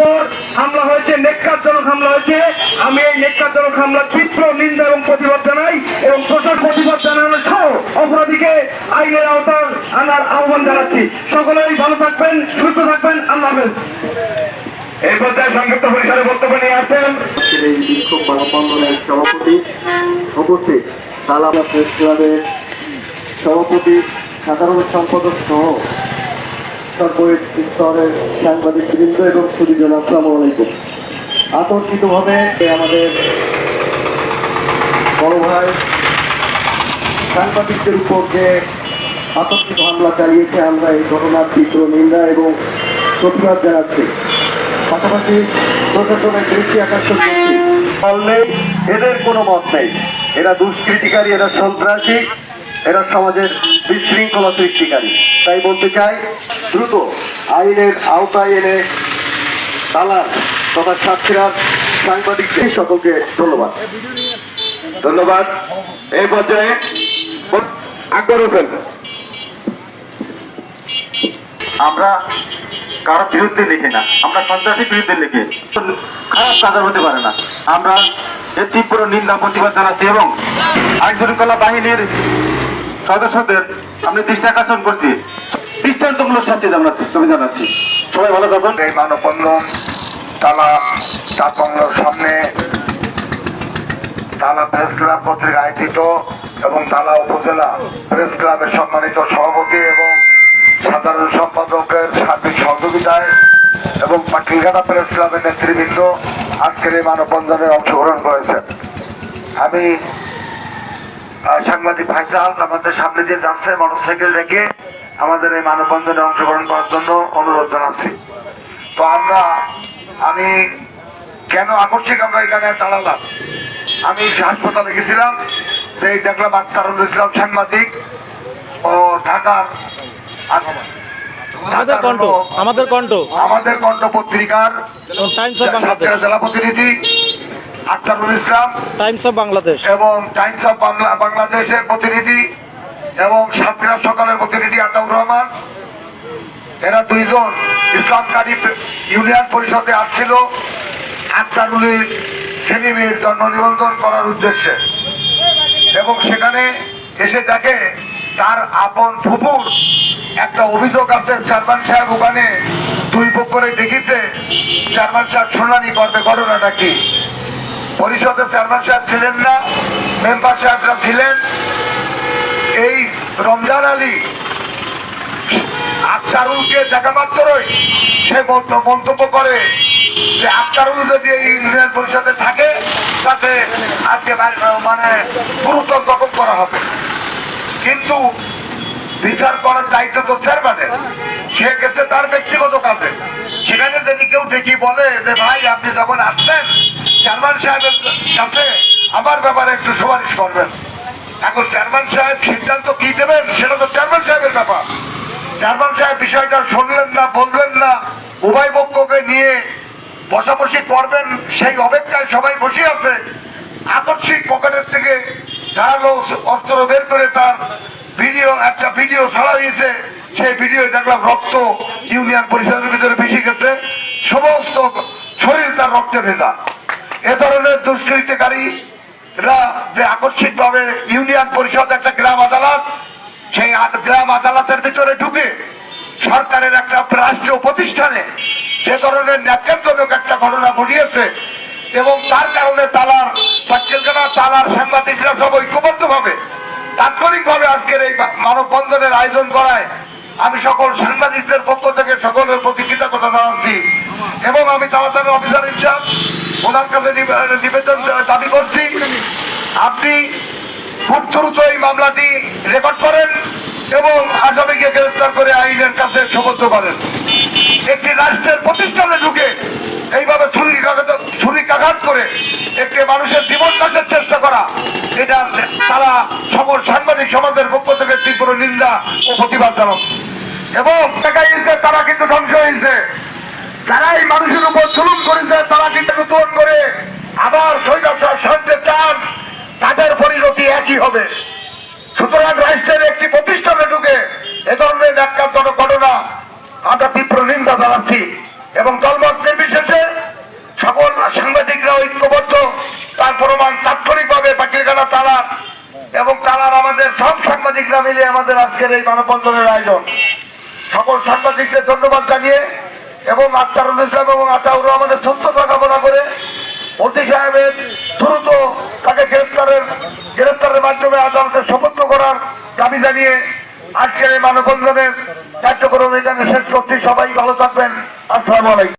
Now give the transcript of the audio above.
পর হামলা হয়েছে, নেককারজনক হামলা হয়েছে। আমি এই নেককারজনক হামলা তীব্র নিন্দা এবং প্রতিবাদ জানাই এবং প্রশাসন প্রতিবাদ জানানো সহ অপরাধীকে আইনের আওতায় আনার আহ্বান জানাচ্ছি। সকলেই ভালো থাকবেন, সুস্থ থাকবেন। আল্লাহ এই পর্যায়ে সংযুক্ত পরিসরে বক্তব্য নিয়ে আজকের এই সভাপতি তালাবা প্রেস ক্লাবের সভাপতি, সাধারণ সম্পাদক সহ সর্বোচ্চ স্তরের সাংবাদিক বৃন্দ এবং সুদীজন, আসসালামু আলাইকুম। আতঙ্কিতভাবে আমাদের বড় ভাই সাংবাদিকদের উপর যে আতঙ্কিত হামলা চালিয়েছে, আমরা এই ঘটনার তীব্র নিন্দা এবং প্রতিবাদ জানাচ্ছি। পাশাপাশি প্রশাসনের দৃষ্টি আকর্ষণ করছি। এদের কোনো মত নেই। এরা দুষ্কৃতিকারী, এরা সন্ত্রাসী। এরা সমাজের বিশৃঙ্খলা সৃষ্টিকারী। তাই বলতে চাই দ্রুত আইনের আওতায় এনে তালার তথা সাক্ষীরার সাংবাদিকদের সকলকে ধন্যবাদ। ধন্যবাদ। এই পর্যায়ে আকবর হোসেন। আমরা কারও বিরুদ্ধে লিখি না। আমরা সন্ত্রাসীর বিরুদ্ধে লিখি। খারাপ কাজের হতে পারে না। আমরা এর তীব্র নিন্দা প্রতিবাদ জানাচ্ছি এবং আইন শৃঙ্খলা বাহিনীর সদস্যদের আমরা দৃষ্টি আকর্ষণ করছি। দৃষ্টান্তমূলক শাস্তি জানাচ্ছি তুমি জানাচ্ছি। সবাই ভালো থাকুন। এই মানববন্ধন তালা বাংলার সামনে, তালা প্রেস ক্লাব কর্তৃক আয়োজিত এবং তালা উপজেলা প্রেস ক্লাবের সম্মানিত সভাপতি এবং সাধারণ সম্পাদকের সার্বিক সহযোগিতায় এবং পাটলিঘাটা প্রেস ক্লাবের নেতৃবৃন্দ আজকের এই মানববন্ধনে অংশগ্রহণ করেছেন। আমি সাংবাদিক ভাইসাল আমাদের সামনে দিয়ে যাচ্ছে মোটরসাইকেল রেখে আমাদের এই মানববন্ধনে অংশগ্রহণ করার জন্য অনুরোধ জানাচ্ছি। তো আমরা আমি কেন আকস্মিক আমরা এখানে দাঁড়ালাম? আমি হাসপাতালে গেছিলাম সেই দেখলাম আক্তারুল ইসলাম সাংবাদিক ও ঢাকার আমাদের কণ্ঠ আমাদের কণ্ঠ। পত্রিকার জেলা প্রতিনিধি আক্তারুল ইসলাম টাইমস অফ বাংলাদেশ। এবং টাইমস অফ বাংলা বাংলাদেশের প্রতিনিধি এবং সাতক্ষীরা সকালের প্রতিনিধি আতাউর রহমান। এরা দুইজন ইসলাম কারি ইউনিয়ন পরিষদে আসছিল। আক্তারুলের ছেলেমেয়ের জন্ম নিবন্ধন করার উদ্দেশ্যে। এবং সেখানে এসে দেখে তার আপন ফুপুর একটা অভিযোগ আছে চেয়ারম্যান সাহেব ওখানে দুই পক্ষরে ডেকেছে। চেয়ারম্যান সাহেব শুনানি করবে ঘটনাটা কি? পরিষদের চেয়ারম্যান সাহেব ছিলেন না, মেম্বার সাহেবরা ছিলেন। এই রমজান আলী আক্তারুলকে দেখা মাত্রই সে মন্তব্য করে যে আক্তারুল যদি এই ইউনিয়ন পরিষদে থাকে, তাতে আজকে মানে গুরুত্ব দখল করা হবে। কিন্তু বিচার করার দায়িত্ব তো চেয়ারম্যানের। সে গেছে তার ব্যক্তিগত কাজে। সেখানে যদি কেউ ডেকে বলে যে, ভাই, আপনি যখন আসছেন চেয়ারম্যান সাহেবের কাছে আমার ব্যাপারে একটু সুপারিশ করবেন। এখন চেয়ারম্যান সাহেব সিদ্ধান্ত কি দেবেন, সেটা তো চেয়ারম্যান সাহেবের ব্যাপার। চেয়ারম্যান সাহেব বিষয়টা শুনলেন না, বললেন না, উভয় পক্ষকে নিয়ে বসাবসি করবেন, সেই অপেক্ষায় সবাই বসে আছে। আকস্মিক পকেটের থেকে ধারালো অস্ত্র বের করে তার ভিডিও, একটা ভিডিও ছাড়া হয়েছে। সেই ভিডিও দেখলাম রক্ত ইউনিয়ন পরিষদের ভিতরে ভেসে গেছে। সমস্ত শরীর তার রক্তের ভেজা এ ধরনের দুষ্কৃতিকারীরা যে আকস্মিক ভাবে ইউনিয়ন পরিষদ একটা গ্রাম আদালত, সেই গ্রাম আদালতের ভিতরে ঢুকে সরকারের একটা রাষ্ট্রীয় প্রতিষ্ঠানে যে ধরনের ন্যাক্কারজনক একটা ঘটনা ঘটিয়েছে এবং তার কারণে তালার পাচ্ছেলখানা তালার সাংবাদিকরা সব ঐক্যবদ্ধ ভাবে তাৎক্ষণিক ভাবে আজকের এই মানববন্ধনের আয়োজন করায় আমি সকল সাংবাদিকদের পক্ষ থেকে সকলের প্রতি কৃতজ্ঞতা জানাচ্ছি। এবং আমি তাড়াতাড়ি অফিসার ইনচার্জ ওনার কাছে নিবেদন দাবি করছি। আপনি খুব দ্রুত এই মামলাটি রেকর্ড করেন এবং আসামিকে গ্রেফতার করে আইনের কাছে সমর্থ করেন। একটি রাষ্ট্রের প্রতিষ্ঠানে ঢুকে এইভাবে ছুরি ছুরি কাঘাত করে একটি মানুষের জীবন নাশের চেষ্টা করা, এটা তারা সকল সাংবাদিক সমাজের পক্ষ থেকে তীব্র নিন্দা ও প্রতিবাদ জানাচ্ছে। এবং তারা কিন্তু ধ্বংস হয়েছে। যারা এই মানুষের উপর জুলুম করেছে, তারা কিন্তু নতুন করে আবার স্বৈরাচার সাহায্যে চান, তাদের পরিণতি একই হবে। সুতরাং রাষ্ট্রের একটি প্রতিষ্ঠানে ঢুকে এ ধরনের ন্যাক্কারজনক ঘটনা আমরা তীব্র নিন্দা জানাচ্ছি এবং দলমত নির্বিশেষে সকল সাংবাদিকরা ঐক্যবদ্ধ, তার প্রমাণ তাৎক্ষণিকভাবে পাখিরখানা তারা এবং তারার আমাদের সব সাংবাদিকরা মিলে আমাদের আজকের এই মানববন্ধনের আয়োজন। সকল সাংবাদিকদের ধন্যবাদ জানিয়ে এবং আক্তারুল ইসলাম এবং আতাউর রহমানের সুস্থতা কামনা করে মোদী সাহেবের দ্রুত তাকে গ্রেফতারের গ্রেফতারের মাধ্যমে আদালতে সমর্থ করার দাবি জানিয়ে আজকের এই মানববন্ধনের কার্যক্রম এখানে শেষ করছি সবাই ভালো থাকবেন। আসসালামু আলাইকুম।